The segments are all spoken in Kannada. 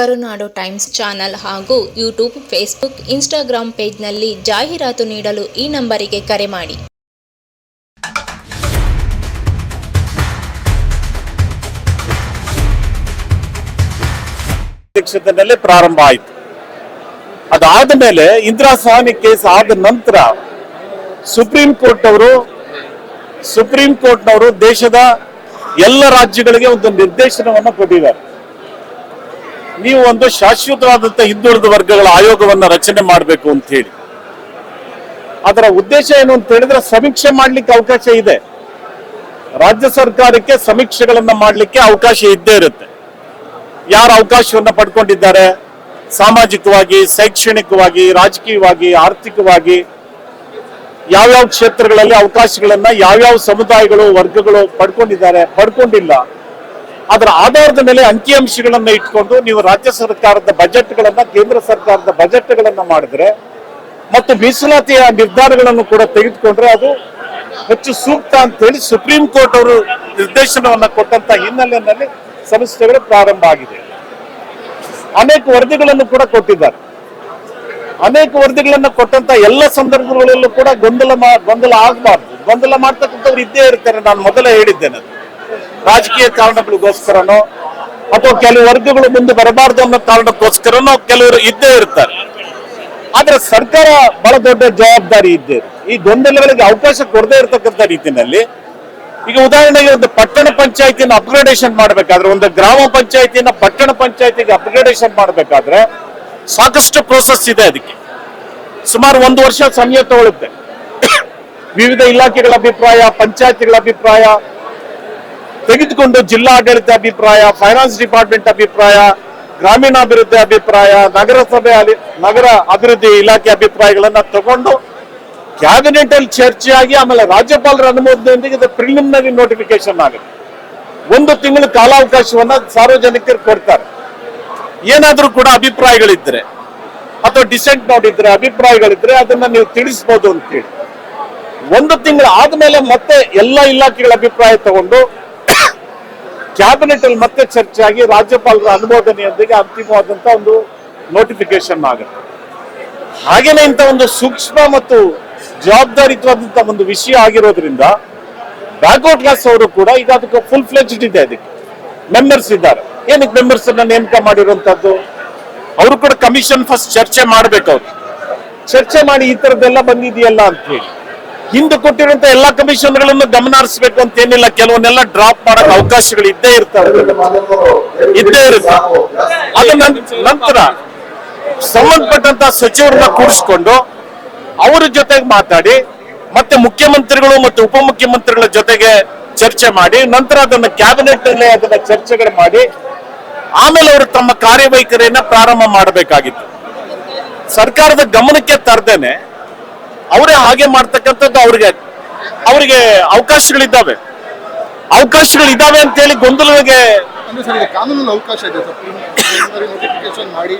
ಕರುನಾಡು ಟೈಮ್ಸ್ ಚಾನಲ್ ಹಾಗೂ ಯೂಟ್ಯೂಬ್, ಫೇಸ್ಬುಕ್ ಇನ್ಸ್ಟಾಗ್ರಾಂ ಪೇಜ್ನಲ್ಲಿ ಜಾಹೀರಾತು ನೀಡಲು ಈ ನಂಬರಿಗೆ ಕರೆ ಮಾಡಿ. ಪ್ರಾರಂಭ ಆಯಿತು. ಅದಾದ ಮೇಲೆ ಇಂದಿರಾ ಸಹಾನಿ ಕೇಸ್ ಆದ ನಂತರ ಸುಪ್ರೀಂ ಕೋರ್ಟ್ ಅವರು ಸುಪ್ರೀಂ ಕೋರ್ಟ್ನವರು ದೇಶದ ಎಲ್ಲ ರಾಜ್ಯಗಳಿಗೆ ಒಂದು ನಿರ್ದೇಶನವನ್ನು ಕೊಟ್ಟಿದ್ದಾರೆ. ನೀವು ಒಂದು ಶಾಶ್ವತವಾದಂತಹ ಹಿಂದುಳಿದ ವರ್ಗಗಳ ಆಯೋಗವನ್ನ ರಚನೆ ಮಾಡಬೇಕು ಅಂತ ಹೇಳಿ. ಅದರ ಉದ್ದೇಶ ಏನು ಅಂತ ಹೇಳಿದ್ರೆ ಸಮೀಕ್ಷೆ ಮಾಡಲಿಕ್ಕೆ ಅವಕಾಶ ಇದೆ. ರಾಜ್ಯ ಸರ್ಕಾರಕ್ಕೆ ಸಮೀಕ್ಷೆಗಳನ್ನ ಮಾಡಲಿಕ್ಕೆ ಅವಕಾಶ ಇದ್ದೇ ಇರುತ್ತೆ. ಯಾರು ಅವಕಾಶವನ್ನ ಪಡ್ಕೊಂಡಿದ್ದಾರೆ? ಸಾಮಾಜಿಕವಾಗಿ, ಶೈಕ್ಷಣಿಕವಾಗಿ, ರಾಜಕೀಯವಾಗಿ, ಆರ್ಥಿಕವಾಗಿ ಯಾವ್ಯಾವ ಕ್ಷೇತ್ರಗಳಲ್ಲಿ ಅವಕಾಶಗಳನ್ನ, ಯಾವ್ಯಾವ ಸಮುದಾಯಗಳು, ವರ್ಗಗಳು ಪಡ್ಕೊಂಡಿದ್ದಾರೆ? ಪಡ್ಕೊಂಡಿಲ್ಲ. ಅದರ ಆಧಾರದ ಮೇಲೆ ಅಂಕಿಅಂಶಗಳನ್ನ ಇಟ್ಕೊಂಡು ನೀವು ರಾಜ್ಯ ಸರ್ಕಾರದ ಬಜೆಟ್ಗಳನ್ನ, ಕೇಂದ್ರ ಸರ್ಕಾರದ ಬಜೆಟ್ಗಳನ್ನ ಮಾಡಿದ್ರೆ ಮತ್ತು ಮೀಸಲಾತಿಯ ನಿರ್ಧಾರಗಳನ್ನು ಕೂಡ ತೆಗೆದುಕೊಂಡ್ರೆ ಅದು ಹೆಚ್ಚು ಸೂಕ್ತ ಅಂತ ಹೇಳಿ ಸುಪ್ರೀಂ ಕೋರ್ಟ್ ಅವರು ನಿರ್ದೇಶನವನ್ನ ಕೊಟ್ಟಂತ ಹಿನ್ನೆಲೆಯಲ್ಲಿ ಸಂಸ್ಥೆಗಳು ಪ್ರಾರಂಭ ಆಗಿದೆ. ಅನೇಕ ವರದಿಗಳನ್ನು ಕೂಡ ಕೊಟ್ಟಿದ್ದಾರೆ. ಅನೇಕ ವರದಿಗಳನ್ನು ಕೊಟ್ಟಂತ ಎಲ್ಲ ಸಂದರ್ಭಗಳಲ್ಲೂ ಕೂಡ ಗೊಂದಲ ಗೊಂದಲ ಆಗಬಾರ್ದು. ಗೊಂದಲ ಮಾಡ್ತಕ್ಕಂಥವ್ರು ಇದ್ದೇ ಇರ್ತಾರೆ. ನಾನು ಮೊದಲೇ ಹೇಳಿದ್ದೇನೆ ಅದು. ರಾಜಕೀಯ ಕಾರಣಗಳಿಗೋಸ್ಕರನೋ, ಅಥವಾ ಕೆಲವು ವರ್ಗಗಳು ಮುಂದೆ ಬರಬಾರದು ಅನ್ನೋ ಕಾರಣಕ್ಕೋಸ್ಕರನೋ ಕೆಲವರು ಇದ್ದೇ ಇರ್ತಾರೆ. ಆದ್ರೆ ಸರ್ಕಾರ ಬಹಳ ದೊಡ್ಡ ಜವಾಬ್ದಾರಿ ಇದ್ದೇ ಇದೆ. ಈ ಗೊಂದಲಗಳಿಗೆ ಅವಕಾಶ ಕೊಡದೇ ಇರತಕ್ಕಂಥ ರೀತಿಯಲ್ಲಿ ಈಗ ಉದಾಹರಣೆಗೆ ಒಂದು ಪಟ್ಟಣ ಪಂಚಾಯತಿನ ಅಪ್ಗ್ರೇಡೇಷನ್ ಮಾಡಬೇಕಾದ್ರೆ, ಒಂದು ಗ್ರಾಮ ಪಂಚಾಯತಿನ ಪಟ್ಟಣ ಪಂಚಾಯತಿಗೆ ಅಪ್ಗ್ರೇಡೇಷನ್ ಮಾಡಬೇಕಾದ್ರೆ ಸಾಕಷ್ಟು ಪ್ರೋಸೆಸ್ ಇದೆ ಅದಕ್ಕೆ. ಸುಮಾರು ಒಂದು ವರ್ಷ ಸಮಯ ತಗೊಳುತ್ತೆ. ವಿವಿಧ ಇಲಾಖೆಗಳ ಅಭಿಪ್ರಾಯ, ಪಂಚಾಯತಿಗಳ ಅಭಿಪ್ರಾಯ ತೆಗೆದುಕೊಂಡು ಜಿಲ್ಲಾಡಳಿತ ಅಭಿಪ್ರಾಯ ಫೈನಾನ್ಸ್ ಡಿಪಾರ್ಟ್ಮೆಂಟ್ ಅಭಿಪ್ರಾಯ, ಗ್ರಾಮೀಣಾಭಿವೃದ್ಧಿ ಅಭಿಪ್ರಾಯ, ನಗರಸಭೆ ನಗರ ಅಭಿವೃದ್ಧಿ ಇಲಾಖೆ ಅಭಿಪ್ರಾಯಗಳನ್ನ ತಗೊಂಡು ಕ್ಯಾಬಿನೆಟ್ ಅಲ್ಲಿ ಚರ್ಚೆಯಾಗಿ ಆಮೇಲೆ ರಾಜ್ಯಪಾಲರ ಅನುಮೋದನೆಯೊಂದಿಗೆ ಇದು ಪ್ರಿಲಿಮಿನರಿ ನೋಟಿಫಿಕೇಶನ್ ಆಗುತ್ತೆ. ಒಂದು ತಿಂಗಳ ಕಾಲಾವಕಾಶವನ್ನ ಸಾರ್ವಜನಿಕರು ಕೊಡ್ತಾರೆ. ಏನಾದ್ರೂ ಕೂಡ ಅಭಿಪ್ರಾಯಗಳಿದ್ರೆ ಅಥವಾ ಡಿಸೆಂಟ್ ನೋಡಿದ್ರೆ, ಅಭಿಪ್ರಾಯಗಳಿದ್ರೆ ಅದನ್ನ ನೀವು ತಿಳಿಸ್ಬೋದು ಅಂತೇಳಿ. ಒಂದು ತಿಂಗಳು ಆದ್ಮೇಲೆ ಮತ್ತೆ ಎಲ್ಲ ಇಲಾಖೆಗಳ ಅಭಿಪ್ರಾಯ ತಗೊಂಡು ಕ್ಯಾಬಿನೆಟ್ ಅಲ್ಲಿ ಮತ್ತೆ ಚರ್ಚೆ ಆಗಿ ರಾಜ್ಯಪಾಲರ ಅನುಮೋದನೆಯೊಂದಿಗೆ ಅಂತಿಮವಾದಂತ ಒಂದು ನೋಟಿಫಿಕೇಶನ್ ಆಗುತ್ತೆ. ಹಾಗೇನೆ ಇಂಥ ಒಂದು ಸೂಕ್ಷ್ಮ ಮತ್ತು ಜವಾಬ್ದಾರಿತ್ವಾದಂಥ ಒಂದು ವಿಷಯ ಆಗಿರೋದ್ರಿಂದ ಬ್ಯಾಕ್ವರ್ಡ್ ಕ್ಲಾಸ್ ಅವರು ಕೂಡ ಈಗ ಅದಕ್ಕೆ ಫುಲ್ ಫ್ಲೆಜ್ಡ್ ಇದೆ ಅದಕ್ಕೆ. ಮೆಂಬರ್ಸ್ ಇದ್ದಾರೆ. ಏನಕ್ಕೆ ಮೆಂಬರ್ಸ್ ಅನ್ನ ನೇಮಕ ಮಾಡಿರುವಂತದ್ದು? ಅವರು ಕೂಡ ಕಮಿಷನ್ ಫಸ್ಟ್ ಚರ್ಚೆ ಮಾಡ್ಬೇಕು ಅವ್ರು. ಚರ್ಚೆ ಮಾಡಿ ಈ ತರದ್ದೆಲ್ಲ ಬಂದಿದೆಯಲ್ಲ ಅಂತ ಹೇಳಿ. ಹಿಂದೆ ಕೊಟ್ಟಿರುವಂತ ಎಲ್ಲಾ ಕಮಿಷನ್ಗಳನ್ನು ಗಮನ ಹರಿಸಬೇಕು ಅಂತ ಏನಿಲ್ಲ, ಕೆಲವನ್ನೆಲ್ಲ ಡ್ರಾಪ್ ಮಾಡಕ್ ಅವಕಾಶಗಳು ಇದ್ದೇ ಇರ್ತವೆ. ಇದ್ದೇ ಇರುತ್ತೆ. ಅದ ನಂತರ ಸಂಬಂಧಪಟ್ಟಂತ ಸಚಿವರನ್ನ ಕೂರಿಸ್ಕೊಂಡು ಅವರ ಜೊತೆಗೆ ಮಾತಾಡಿ, ಮತ್ತೆ ಮುಖ್ಯಮಂತ್ರಿಗಳು ಮತ್ತು ಉಪಮುಖ್ಯಮಂತ್ರಿಗಳ ಜೊತೆಗೆ ಚರ್ಚೆ ಮಾಡಿ, ನಂತರ ಅದನ್ನ ಕ್ಯಾಬಿನೆಟ್ನಲ್ಲಿ ಅದನ್ನ ಚರ್ಚೆಗಳು ಮಾಡಿ, ಆಮೇಲೆ ಅವರು ತಮ್ಮ ಕಾರ್ಯವೈಖರಿಯನ್ನ ಪ್ರಾರಂಭ ಮಾಡಬೇಕಾಗಿತ್ತು. ಸರ್ಕಾರದ ಗಮನಕ್ಕೆ ತರದೇನೆ ಅವರೇ ಹಾಗೆ ಮಾಡ್ತಕ್ಕಂಥದ್ದು ಅವ್ರಿಗೆ ಅವರಿಗೆ ಅವಕಾಶಗಳಿದ್ದಾವೆ. ಅವಕಾಶಗಳಿದ್ದಾವೆ ಅಂತ ಹೇಳಿ ಗೊಂದಲಗಳಿಗೆ ಕಾನೂನು ಸರ್ ಕಾನೂನಲ್ಲಿ ಅವಕಾಶ ಇದೆ ನೋಟಿಫಿಕೇಶನ್ ಮಾಡಿ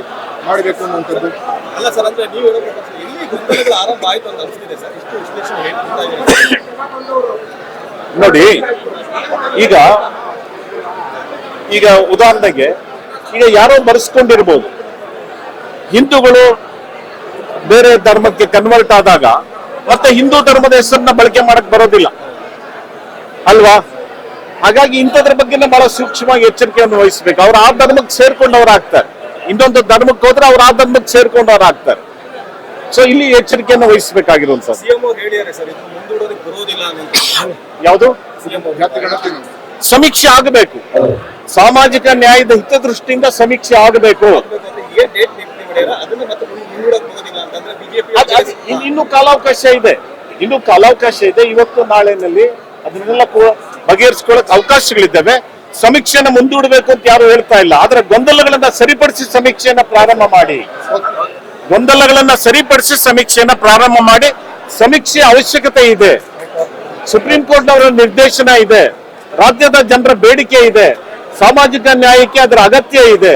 ಮಾಡಬೇಕು ಅನ್ನುವಂಥದ್ದು. ಅಲ್ಲ ಸರ್ ಅಂದ್ರೆ ನೀವು ಹೇಳೋ ಪ್ರಕಾರ ಎಲ್ಲಿ ಗೊಂದಲಗಳು ಆರಂಭ ಆಯ್ತು ಅಂತ ಅನಿಸ್ತಿದೆ ಸರ್? ಇಷ್ಟು ವಿಶ್ಲೇಷಣೆ ಹೇಳ್ತಾ ಇದ್ದಾರೆ. ನೋಡಿ ಈಗ ಈಗ ಉದಾಹರಣೆಗೆ ಈಗ ಯಾರೋ ಬರೆಸ್ಕೊಂಡಿರ್ಬೋದು ಹಿಂದೂಗಳು ಬೇರೆ ಧರ್ಮಕ್ಕೆ ಕನ್ವರ್ಟ್ ಆದಾಗ ಮತ್ತೆ ಹಿಂದೂ ಧರ್ಮದ ಹೆಸರನ್ನ ಬಳಕೆ ಮಾಡಕ್ ಬರೋದಿಲ್ಲ. ಅಲ್ವಾ? ಹಾಗಾಗಿ ಇಂಥದ್ರ ಬಗ್ಗೆನೇ ಬಹಳ ಸೂಕ್ಷ್ಮವಾಗಿ ಎಚ್ಚರಿಕೆಯನ್ನು ವಹಿಸ್ಬೇಕು. ಅವ್ರು ಆ ಧರ್ಮಕ್ಕೆ ಸೇರ್ಕೊಂಡವ್ರು ಆಗ್ತಾರೆ ಇನ್ನೊಂದು ಧರ್ಮಕ್ಕೆ ಹೋದ್ರೆ ಅವ್ರು ಆ ಧರ್ಮಕ್ಕೆ ಸೇರ್ಕೊಂಡವ್ರು ಆಗ್ತಾರೆ ಸೊ ಇಲ್ಲಿ ಎಚ್ಚರಿಕೆಯನ್ನು ಅಂತ. ಯಾವುದು? ಸಮೀಕ್ಷೆ ಆಗಬೇಕು. ಸಾಮಾಜಿಕ ನ್ಯಾಯದ ಹಿತದೃಷ್ಟಿಯಿಂದ ಸಮೀಕ್ಷೆ ಆಗಬೇಕು. ಇನ್ನೂ ಕಾಲಾವಕಾಶ ಇದೆ. ಇನ್ನು ಕಾಲಾವಕಾಶ ಇದೆ. ಇವತ್ತು ನಾಳೆನಲ್ಲಿ ಅದನ್ನೆಲ್ಲ ಬಗೆಹರಿಸ್ಕೊಳ್ಳಕ್ ಅವಕಾಶಗಳಿದ್ದಾವೆ. ಸಮೀಕ್ಷೆನ ಮುಂದೂಡಬೇಕು ಅಂತ ಯಾರು ಹೇಳ್ತಾ ಇಲ್ಲ. ಆದ್ರೆ ಗೊಂದಲಗಳನ್ನ ಸರಿಪಡಿಸಿ ಸಮೀಕ್ಷೆಯನ್ನ ಪ್ರಾರಂಭ ಮಾಡಿ. ಗೊಂದಲಗಳನ್ನ ಸರಿಪಡಿಸಿ ಸಮೀಕ್ಷೆಯನ್ನ ಪ್ರಾರಂಭ ಮಾಡಿ. ಸಮೀಕ್ಷೆ ಅವಶ್ಯಕತೆ ಇದೆ. ಸುಪ್ರೀಂ ಕೋರ್ಟ್ನವರ ನಿರ್ದೇಶನ ಇದೆ. ರಾಜ್ಯದ ಜನರ ಬೇಡಿಕೆ ಇದೆ. ಸಾಮಾಜಿಕ ನ್ಯಾಯಕ್ಕೆ ಅದರ ಅಗತ್ಯ ಇದೆ.